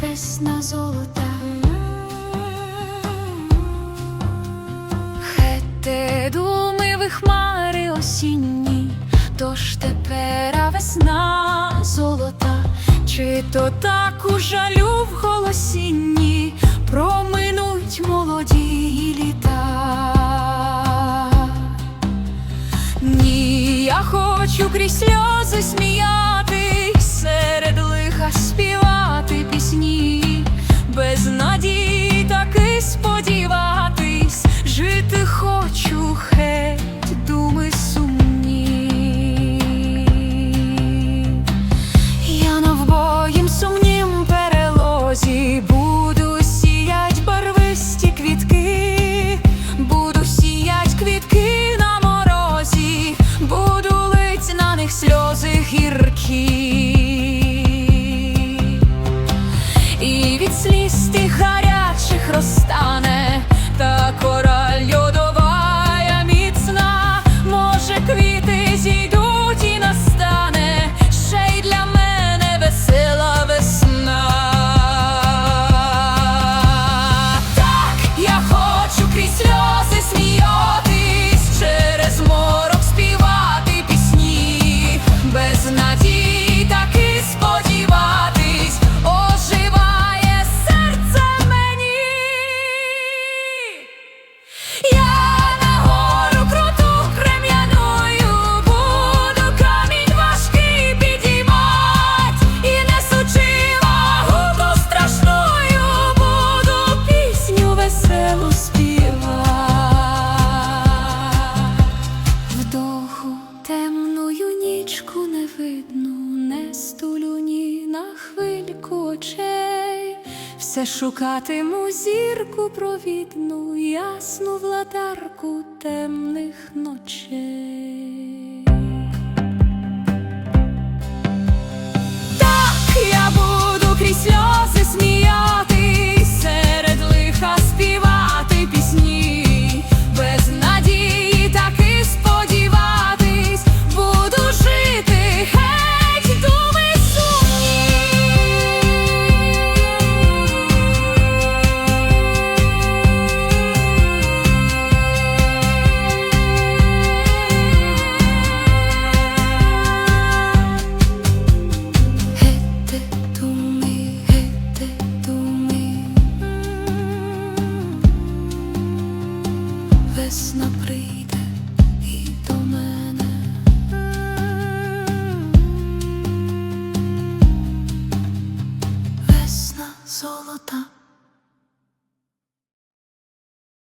Весна золота, хете думи ви хмари осінні, тож тепера весна золота, чи то так у жалю в голосінні проминуть молоді літа. хочу крізь сльози сміяти. сліз тих гарячих розстан. видно, не стулю ні на хвильку очей, все шукатиму зірку провідну, ясну владарку темних ночей.